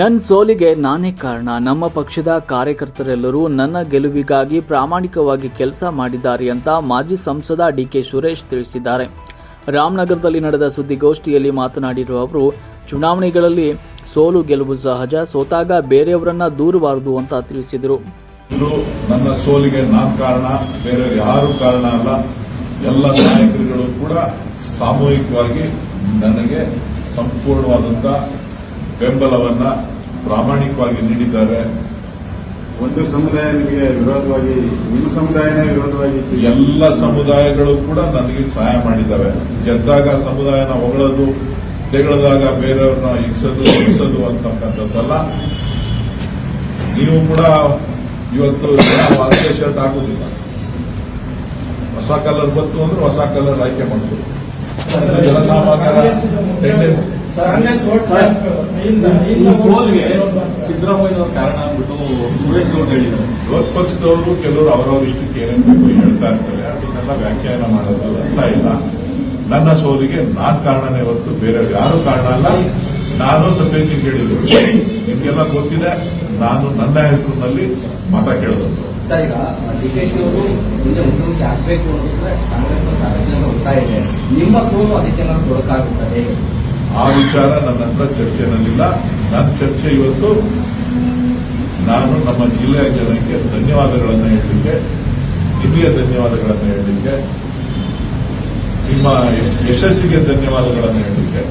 ನನ್ನ ಸೋಲಿಗೆ ನಾನೇ ಕಾರಣ. ನಮ್ಮ ಪಕ್ಷದ ಕಾರ್ಯಕರ್ತರೆಲ್ಲರೂ ನನ್ನ ಗೆಲುವಿಗಾಗಿ ಪ್ರಾಮಾಣಿಕವಾಗಿ ಕೆಲಸ ಮಾಡಿದ್ದಾರೆ ಅಂತ ಮಾಜಿ ಸಂಸದ ಡಿಕೆ ಸುರೇಶ್ ತಿಳಿಸಿದ್ದಾರೆ. ರಾಮನಗರದಲ್ಲಿ ನಡೆದ ಸುದ್ದಿಗೋಷ್ಠಿಯಲ್ಲಿ ಮಾತನಾಡಿರುವ ಅವರು, ಚುನಾವಣೆಗಳಲ್ಲಿ ಸೋಲು ಗೆಲುವು ಸಹಜ, ಸೋತಾಗ ಬೇರೆಯವರನ್ನ ದೂರಬಾರದು ಅಂತ ತಿಳಿಸಿದರು. ನನ್ನ ಸೋಲಿಗೆ ನಾನ್ ಕಾರಣ ಬೇರೆ ಯಾರು ಕಾರಣ ಅಲ್ಲ. ಎಲ್ಲ ನಾಯಕರುಗಳು ಕೂಡ ಸಾಮೂಹಿಕವಾಗಿ ನನಗೆ ಸಂಪೂರ್ಣವಾದಂತ ಬೆಂಬಲವನ್ನ ಪ್ರಾಮಾಣಿಕವಾಗಿ ನೀಡಿದ್ದಾರೆ. ಒಂದು ಸಮುದಾಯ ನಿಮಗೆ ವಿರೋಧವಾಗಿ ನಿಮ್ಮ ಸಮುದಾಯನೇ ವಿರೋಧವಾಗಿ ಎಲ್ಲ ಸಮುದಾಯಗಳು ಕೂಡ ನನಗೆ ಸಹಾಯ ಮಾಡಿದ್ದಾವೆ ಗೆದ್ದಾಗ ಸಮುದಾಯನ ಹೊಗಳದು ತೆಗಳದಾಗ ಬೇರೆಯವ್ರನ್ನ ಇಕ್ಸೋದು ಇಕ್ಸೋದು ಅಂತಕ್ಕಂಥದ್ದಲ್ಲ. ನೀವು ಕೂಡ ಇವತ್ತು ಅದೇ ಶರ್ಟ್ ಹಾಕುದಿಲ್ಲ ಹೊಸ ಕಲರ್ ಬಂತು ಅಂದ್ರೆ ಹೊಸ ಕಲರ್ ಆಯ್ಕೆ ಮಾಡ್ತೀವಿ. ಜನಸಾಮಾನ್ಯರ ಟೆಂಡೆನ್ಸಿ ಸೋಲ್ಗೆ ಸಿದ್ದರಾಮಯ್ಯನವ್ರ ಕಾರಣ ಅಂದ್ಬಿಟ್ಟು ಸುರೇಶ್ ಗೌಡ್ ಹೇಳಿದ್ದಾರೆ ವಿರೋಧ ಪಕ್ಷದವರು ಕೆಲವರು ಅವರವ್ರ ಇಷ್ಟಕ್ಕೆ ಏನೇನು ಬೇಕು ಹೇಳ್ತಾ ಇರ್ತಾರೆ. ಅದನ್ನೆಲ್ಲ ವ್ಯಾಖ್ಯಾನ ಮಾಡೋದು ಅರ್ಥ ಇಲ್ಲ. ನನ್ನ ಸೋಲಿಗೆ ನಾನ್ ಕಾರಣನೇ ಹೊರತು ಬೇರೆ ಯಾರು ಕಾರಣ ಅಲ್ಲ. ನಾನು ಸಭೆಗೆ ಕೇಳಿದ್ರು ನಿಮ್ಗೆಲ್ಲ ಗೊತ್ತಿದೆ ನಾನು ನನ್ನ ಹೆಸರಿನಲ್ಲಿ ಮತ ಕೇಳಿದ್ರು ಸರ್ ಈಗ ಡಿಕೆಶಿ ಅವರು ಮುಂದೆ ಮುಖ್ಯಮಂತ್ರಿ ಆಗ್ಬೇಕು ಅನ್ನೋದ್ರೆ ಕಾಂಗ್ರೆಸ್ ಸಾರ್ವಜನಿಕ ಹೋಗ್ತಾ ಇದೆ. ನಿಮ್ಮ ಸೋಲು ಅದಕ್ಕೆ ನಾನು ತೊಡಕಾಗುತ್ತದೆ ಆ ವಿಚಾರ ನನ್ನ ಹತ್ರ ಚರ್ಚೆನಲ್ಲಿಲ್ಲ ನನ್ನ ಚರ್ಚೆ ಇವತ್ತು ನಾನು ನಮ್ಮ ಜಿಲ್ಲೆಯ ಜನಕ್ಕೆ ಧನ್ಯವಾದಗಳನ್ನು ಹೇಳಲಿಕ್ಕೆ ನಿಮಗೆ ಧನ್ಯವಾದಗಳನ್ನು ಹೇಳಲಿಕ್ಕೆ, ನಿಮ್ಮ ಯಶಸ್ಸಿಗೆ ಧನ್ಯವಾದಗಳನ್ನು ಹೇಳಲಿಕ್ಕೆ.